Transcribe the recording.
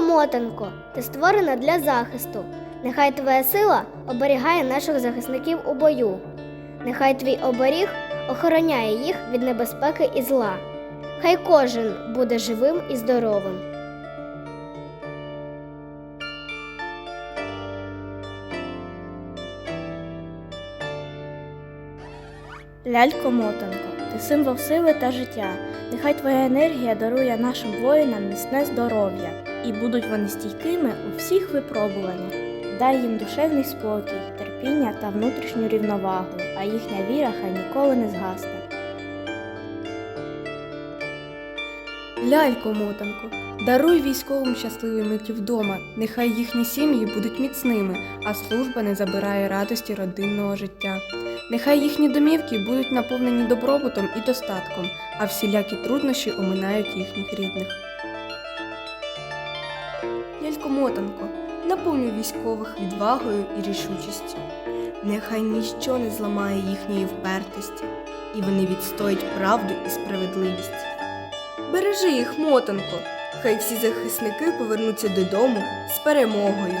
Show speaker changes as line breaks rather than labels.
мотанко, ти створена для захисту. Нехай твоя сила оберігає наших захисників у бою. Нехай твій оберіг охороняє їх від небезпеки і зла. Хай кожен буде живим і здоровим.
Лялько мотанко, ти символ сили та життя. Нехай твоя енергія дарує нашим воїнам міцне здоров'я, і будуть вони стійкими у всіх випробуваннях. Дай їм душевний спокій, терпіння та внутрішню рівновагу, а їхня віра хай ніколи не згасне.
Лялько мотанко, даруй військовим щасливі миті вдома. Нехай їхні сім'ї будуть міцними, а служба не забирає радості родинного життя. Нехай їхні домівки будуть наповнені добробутом і достатком, а всілякі труднощі оминають їхніх рідних. Лялько мотанко, наповнюй військових відвагою і рішучістю. Нехай ніщо не зламає їхньої впертості, і вони відстоять правду і справедливість. Бережи їх, мотанко, хай всі захисники повернуться додому з перемогою.